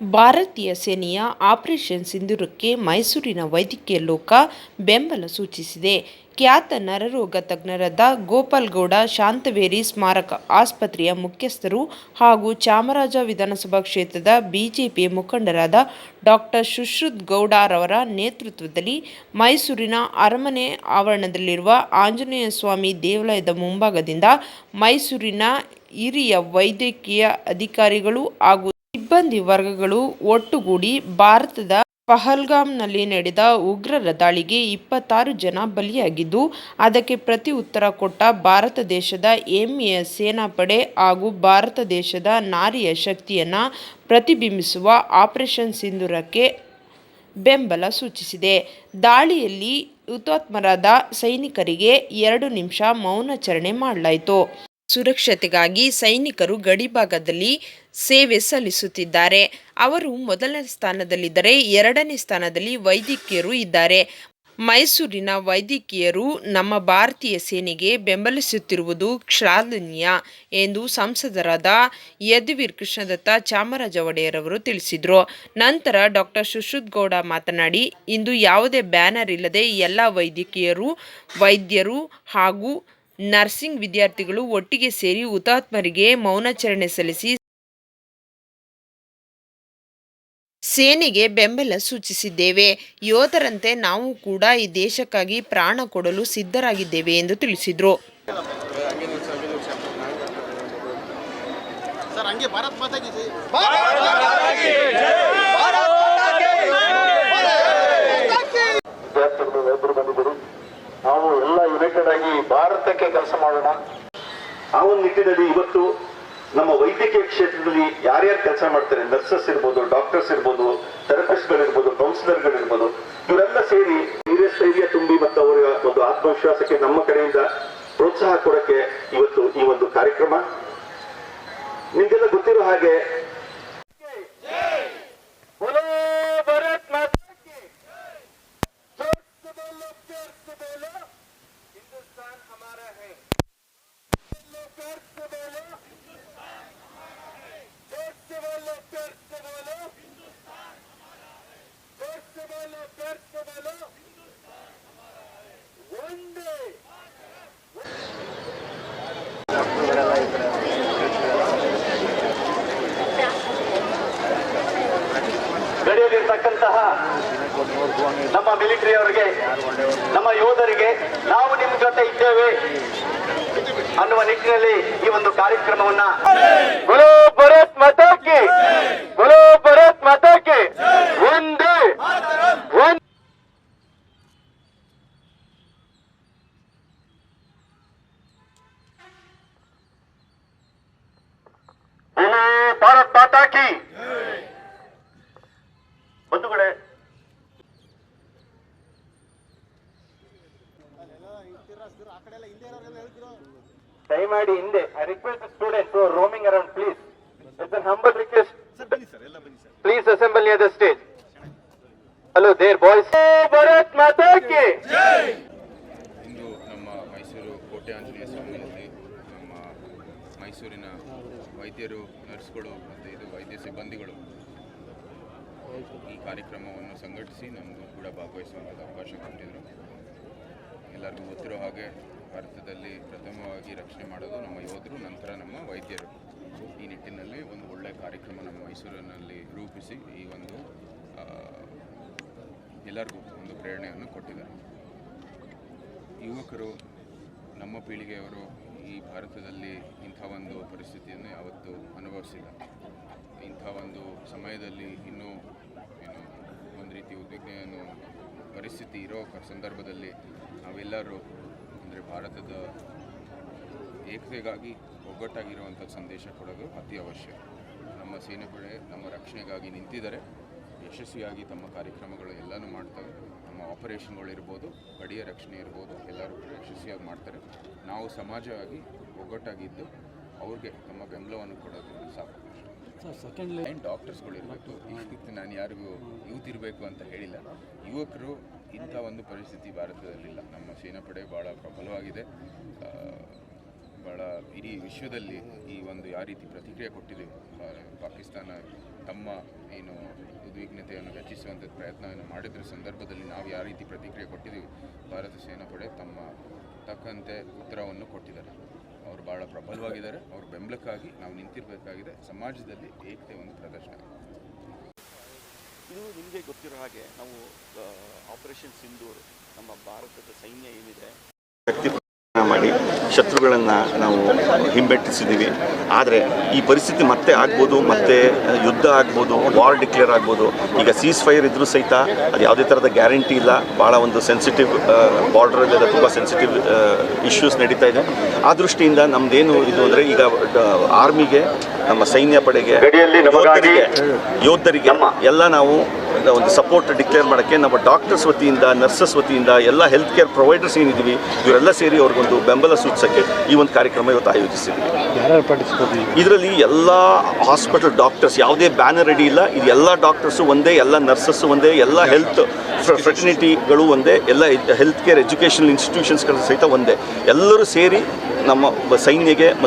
ಭಾರತೀಯ ಸೇನೆಯ ಆಪರೇಷನ್ ಸಿಂಧೂರಕ್ಕೆ ಮೈಸೂರಿನ ವೈದ್ಯಕೀಯ ಲೋಕ ಬೆಂಬಲ ಸೂಚಿಸಿದೆ. ಖ್ಯಾತ ನರರೋಗ ತಜ್ಞರಾದ ಗೋಪಾಲ್ಗೌಡ, ಶಾಂತವೇರಿ ಸ್ಮಾರಕ ಆಸ್ಪತ್ರೆಯ ಮುಖ್ಯಸ್ಥರು ಹಾಗೂ ಚಾಮರಾಜ ವಿಧಾನಸಭಾ ಕ್ಷೇತ್ರದ ಬಿಜೆಪಿ ಮುಖಂಡರಾದ ಡಾಕ್ಟರ್ ಸುಶ್ರುತ್ ಗೌಡರವರ ನೇತೃತ್ವದಲ್ಲಿ ಮೈಸೂರಿನ ಅರಮನೆ ಆವರಣದಲ್ಲಿರುವ ಆಂಜನೇಯ ಸ್ವಾಮಿ ದೇವಾಲಯದ ಮುಂಭಾಗದಿಂದ ಮೈಸೂರಿನ ಹಿರಿಯ ವೈದ್ಯಕೀಯ ಅಧಿಕಾರಿಗಳು ಹಾಗೂ ಸಿಬ್ಬಂದಿ ವರ್ಗಗಳು ಒಟ್ಟುಗೂಡಿ ಭಾರತದ ಪಹಲ್ಗಾಮ್ನಲ್ಲಿ ನಡೆದ ಉಗ್ರರ ದಾಳಿಗೆ ಇಪ್ಪತ್ತಾರು ಜನ ಬಲಿಯಾಗಿದ್ದು, ಅದಕ್ಕೆ ಪ್ರತಿ ಉತ್ತರ ಕೊಟ್ಟ ಭಾರತ ದೇಶದ ಹೆಮ್ಮೆಯ ಸೇನಾಪಡೆ ಹಾಗೂ ಭಾರತ ದೇಶದ ನಾರಿಯ ಶಕ್ತಿಯನ್ನು ಪ್ರತಿಬಿಂಬಿಸುವ ಆಪರೇಷನ್ ಸಿಂಧೂರಕ್ಕೆ ಬೆಂಬಲ ಸೂಚಿಸಿದೆ. ದಾಳಿಯಲ್ಲಿ ಹುತಾತ್ಮರಾದ ಸೈನಿಕರಿಗೆ ಎರಡು ನಿಮಿಷ ಮೌನಾಚರಣೆ ಮಾಡಲಾಯಿತು. ಸುರಕ್ಷತೆಗಾಗಿ ಸೈನಿಕರು ಗಡಿಭಾಗದಲ್ಲಿ ಸೇವೆ ಸಲ್ಲಿಸುತ್ತಿದ್ದಾರೆ. ಅವರು ಮೊದಲನೇ ಸ್ಥಾನದಲ್ಲಿದ್ದರೆ ಎರಡನೇ ಸ್ಥಾನದಲ್ಲಿ ವೈದ್ಯಕೀಯರು ಇದ್ದಾರೆ. ಮೈಸೂರಿನ ವೈದ್ಯಕೀಯರು ನಮ್ಮ ಭಾರತೀಯ ಸೇನೆಗೆ ಬೆಂಬಲಿಸುತ್ತಿರುವುದು ಶ್ಲಾಘನೀಯ ಎಂದು ಸಂಸದರಾದ ಯದುವೀರ್ ಕೃಷ್ಣದತ್ತ ಚಾಮರಾಜ ಒಡೆಯರ್ ಅವರು ತಿಳಿಸಿದರು. ನಂತರ ಡಾಕ್ಟರ್ ಸುಶ್ರುತ್ ಗೌಡ ಮಾತನಾಡಿ, ಇಂದು ಯಾವುದೇ ಬ್ಯಾನರ್ ಇಲ್ಲದೆ ಎಲ್ಲ ವೈದ್ಯಕೀಯರು, ವೈದ್ಯರು ಹಾಗೂ ನರ್ಸಿಂಗ್ ವಿದ್ಯಾರ್ಥಿಗಳು ಒಟ್ಟಿಗೆ ಸೇರಿ ಹುತಾತ್ಮರಿಗೆ ಮೌನಾಚರಣೆ ಸಲ್ಲಿಸಿ ಸೇನೆಗೆ ಬೆಂಬಲ ಸೂಚಿಸಿದ್ದೇವೆ. ಯೋಧರಂತೆ ನಾವು ಕೂಡ ಈ ದೇಶಕ್ಕಾಗಿ ಪ್ರಾಣ ಕೊಡಲು ಸಿದ್ಧರಾಗಿದ್ದೇವೆ ಎಂದು ತಿಳಿಸಿದರು. ಬಂದಿದ್ದರು ನಾವು ಎಲ್ಲ ಯುನೈಟೆಡ್ ಆಗಿ ಭಾರತಕ್ಕೆ ಕೆಲಸ ಮಾಡೋಣ. ಆ ಒಂದು ನಿಟ್ಟಿನಲ್ಲಿ ಇವತ್ತು ನಮ್ಮ ವೈದ್ಯಕೀಯ ಕ್ಷೇತ್ರದಲ್ಲಿ ಯಾರ್ಯಾರು ಕೆಲಸ ಮಾಡ್ತಾರೆ, ನರ್ಸಸ್ ಇರ್ಬೋದು, ಡಾಕ್ಟರ್ಸ್ ಇರ್ಬೋದು, ಥೆರಪಿಸ್ಟ್ಗಳಿರ್ಬೋದು, ಕೌನ್ಸಿಲರ್ಗಳಿರ್ಬೋದು, ಇವರೆಲ್ಲ ಸೇರಿ ಧೈರ್ಯ ತುಂಬಿ ಮತ್ತು ಅವರ ಒಂದು ಆತ್ಮವಿಶ್ವಾಸಕ್ಕೆ ನಮ್ಮ ಕಡೆಯಿಂದ ಪ್ರೋತ್ಸಾಹ ಕೊಡಕ್ಕೆ ಇವತ್ತು ಈ ಒಂದು ಕಾರ್ಯಕ್ರಮ. ನಿಮಗೆಲ್ಲ ಗೊತ್ತಿರೋ ಹಾಗೆ ನಮ್ಮ ಮಿಲಿಟರಿ ಅವರಿಗೆ, ನಮ್ಮ ಯೋಧರಿಗೆ ನಾವು ನಿಮ್ಮ ಜೊತೆ ಇದ್ದೇವೆ ಅನ್ನುವ ನಿಟ್ಟಿನಲ್ಲಿ ಈ ಒಂದು ಕಾರ್ಯಕ್ರಮವನ್ನ ಗುರು ಭರತ್ ಮಾತಾಕಿ ಬಲೋ ದಯಮಾಡಿ ಹಿಂದೆ I request students roaming around please it's an humble request please assemble near the stage hello there boys Bharat Mata ಕಿ! ಇಂದು ನಮ್ಮ ಮೈಸೂರು ಕೋಟೆ ಆಂಜನೇಯ ಸ್ವಾಮಿಯಲ್ಲಿ ನಮ್ಮ ಮೈಸೂರಿನ ವೈದ್ಯರು ನರ್ಸ್ಗಳು ಮತ್ತು ಇದು ವೈದ್ಯ ಸಿಬ್ಬಂದಿಗಳು ಈ ಕಾರ್ಯಕ್ರಮವನ್ನು ಸಂಘಟಿಸಿ ನಮಗೂ ಕೂಡ ಭಾಗವಹಿಸುವಂಥದ್ದು ಅವಕಾಶ ಕೊಟ್ಟಿದ್ದರು ಎಲ್ಲರಿಗೂ ಗೊತ್ತಿರೋ ಹಾಗೆ ಭಾರತದಲ್ಲಿ ಪ್ರಥಮವಾಗಿ ರಕ್ಷಣೆ ಮಾಡೋದು ನಮ್ಮ ಯೋಧರು, ನಂತರ ನಮ್ಮ ವೈದ್ಯರು. ಈ ನಿಟ್ಟಿನಲ್ಲಿ ಒಂದು ಒಳ್ಳೆಯ ಕಾರ್ಯಕ್ರಮ ನಮ್ಮ ಮೈಸೂರಿನಲ್ಲಿ ರೂಪಿಸಿ ಈ ಒಂದು ಎಲ್ಲರಿಗೂ ಒಂದು ಪ್ರೇರಣೆಯನ್ನು ಕೊಟ್ಟಿದ್ದಾರೆ. ಯುವಕರು, ನಮ್ಮ ಪೀಳಿಗೆಯವರು ಈ ಭಾರತದಲ್ಲಿ ಇಂಥ ಒಂದು ಪರಿಸ್ಥಿತಿಯನ್ನು ಯಾವತ್ತೂ ಅನುಭವಿಸಿಲ್ಲ. ಇಂಥ ಒಂದು ಸಮಯದಲ್ಲಿ ಇನ್ನೂ ಏನು, ಒಂದು ರೀತಿ ಉದ್ವಿಗ್ನೆಯನ್ನು ಪರಿಸ್ಥಿತಿ ಇರೋ ಸಂದರ್ಭದಲ್ಲಿ ನಾವೆಲ್ಲರೂ ಅಂದರೆ ಭಾರತದ ಏಕತೆಗಾಗಿ ಒಗ್ಗಟ್ಟಾಗಿರುವಂಥ ಸಂದೇಶ ಕೊಡೋದು ಅತಿ ಅವಶ್ಯ. ನಮ್ಮ ಸೇನೆಪಡೆ ನಮ್ಮ ರಕ್ಷಣೆಗಾಗಿ ನಿಂತಿದ್ದಾರೆ. ಯಶಸ್ವಿಯಾಗಿ ತಮ್ಮ ಕಾರ್ಯಕ್ರಮಗಳು ಎಲ್ಲನೂ ಮಾಡ್ತವೆ. ನಮ್ಮ ಆಪರೇಷನ್ಗಳು ಇರ್ಬೋದು, ಗಡಿಯ ರಕ್ಷಣೆ ಇರ್ಬೋದು, ಎಲ್ಲರೂ ಯಶಸ್ವಿಯಾಗಿ ಮಾಡ್ತಾರೆ. ನಾವು ಸಮಾಜವಾಗಿ ಒಗ್ಗಟ್ಟಾಗಿದ್ದು ಅವ್ರಿಗೆ ತಮ್ಮ ಬೆಂಬಲವನ್ನು ಕೊಡೋದು ಸಾಕು. ಲೈನ್ ಡಾಕ್ಟರ್ಸ್ಗಳು ಇರಬೇಕು. ರೀತಿ ನಾನು ಯಾರಿಗೂ ಯೂತ್ ಇರಬೇಕು ಅಂತ ಹೇಳಿಲ್ಲ. ಯುವಕರು ಇಂಥ ಒಂದು ಪರಿಸ್ಥಿತಿ ಭಾರತದಲ್ಲಿಲ್ಲ ನಮ್ಮ ಸೇನಾಪಡೆ ಭಾಳ ಪ್ರಬಲವಾಗಿದೆ. ಭಾಳ ಇಡೀ ವಿಶ್ವದಲ್ಲಿ ಈ ಒಂದು ಯಾವ ರೀತಿ ಪ್ರತಿಕ್ರಿಯೆ ಕೊಟ್ಟಿದೆ ಪಾಕಿಸ್ತಾನ ತಮ್ಮ ಏನು ಉದ್ವಿಗ್ನತೆಯನ್ನು ಹೆಚ್ಚಿಸುವಂಥ ಪ್ರಯತ್ನವನ್ನು ಮಾಡಿದ್ರ ಸಂದರ್ಭದಲ್ಲಿ ನಾವು ಯಾವ ರೀತಿ ಪ್ರತಿಕ್ರಿಯೆ ಕೊಟ್ಟಿದ್ದೀವಿ ಭಾರತ ಸೇನಾಪಡೆ ತಮ್ಮ ತಕ್ಕಂತೆ ಉತ್ತರವನ್ನು ಕೊಟ್ಟಿದ್ದಾರೆ. ಅವರು ಭಾಳ ಪ್ರಬಲವಾಗಿದ್ದಾರೆ. ಅವ್ರ ಬೆಂಬಲಕ್ಕಾಗಿ ನಾವು ನಿಂತಿರಬೇಕಾಗಿದೆ. ಸಮಾಜದಲ್ಲಿ ಏಕತೆ ಒಂದು ಪ್ರದರ್ಶನ. ಇದು ನಿಮಗೆ ಗೊತ್ತಿರೋ ಹಾಗೆ ನಾವು ಆಪರೇಷನ್ ಸಿಂಧೂರ್ ನಮ್ಮ ಭಾರತದ ಸೈನ್ಯ ಏನಿದೆ. ಶತ್ರುಗಳನ್ನು ನಾವು ಹಿಂಬೆಟ್ಟಿಸಿದ್ದೀವಿ. ಆದರೆ ಈ ಪರಿಸ್ಥಿತಿ ಮತ್ತೆ ಆಗ್ಬೋದು, ಮತ್ತೆ ಯುದ್ಧ ಆಗ್ಬೋದು ವಾರ್ ಡಿಕ್ಲೇರ್ ಆಗ್ಬೋದು. ಈಗ ಸೀಸ್ ಫೈರ್ ಇದ್ರೂ ಸಹಿತ ಅದು ಯಾವುದೇ ಥರದ ಗ್ಯಾರಂಟಿ ಇಲ್ಲ. ಭಾಳ ಒಂದು ಸೆನ್ಸಿಟಿವ್ ಬಾರ್ಡ್ರಲ್ಲೆಲ್ಲ ತುಂಬ ಸೆನ್ಸಿಟಿವ್ ಇಶ್ಯೂಸ್ ನಡೀತಾ ಇದೆ. ಆ ದೃಷ್ಟಿಯಿಂದ ನಮ್ದೇನು ಇದು ಅಂದರೆ ಈಗ ಆರ್ಮಿಗೆ ನಮ್ಮ ಸೈನ್ಯ ಪಡೆಗೆ ಯೋಧರಿಗೆ ಯೋಧರಿಗೆ ಎಲ್ಲ ನಾವು ಒಂದು ಸಪೋರ್ಟ್ ಡಿಕ್ಲೇರ್ ಮಾಡೋಕ್ಕೆ ನಮ್ಮ ಡಾಕ್ಟರ್ಸ್ ವತಿಯಿಂದ ನರ್ಸಸ್ ವತಿಯಿಂದ ಎಲ್ಲ ಹೆಲ್ತ್ ಕೇರ್ ಪ್ರೊವೈಡರ್ಸ್ ಏನಿದ್ದೀವಿ ಇವರೆಲ್ಲ ಸೇರಿ ಅವ್ರಿಗೊಂದು ಬೆಂಬಲ ಸೂಚಿಸೋಕ್ಕೆ ಈ ಒಂದು ಕಾರ್ಯಕ್ರಮ ಇವತ್ತು ಆಯೋಜಿಸಿದ್ದೀವಿ ಇದರಲ್ಲಿ ಎಲ್ಲ ಹಾಸ್ಪಿಟಲ್ ಡಾಕ್ಟರ್ಸ್ ಯಾವುದೇ ಬ್ಯಾನರ್ ರೆಡಿ ಇಲ್ಲ. ಇದು ಎಲ್ಲ ಡಾಕ್ಟರ್ಸು ಒಂದೇ ಎಲ್ಲ ನರ್ಸಸ್ ಒಂದೇ ಎಲ್ಲ ಹೆಲ್ತ್ ಫೆಸಿಲಿಟಿಗಳು ಒಂದೇ ಎಲ್ಲ ಹೆಲ್ತ್ ಕೇರ್ ಎಜುಕೇಷನಲ್ ಇನ್ಸ್ಟಿಟ್ಯೂಷನ್ಸ್ಗಳು ಸಹಿತ ಒಂದೇ. ಎಲ್ಲರೂ ಸೇರಿ ನಮ್ಮ ಸೈನ್ಯಗೆ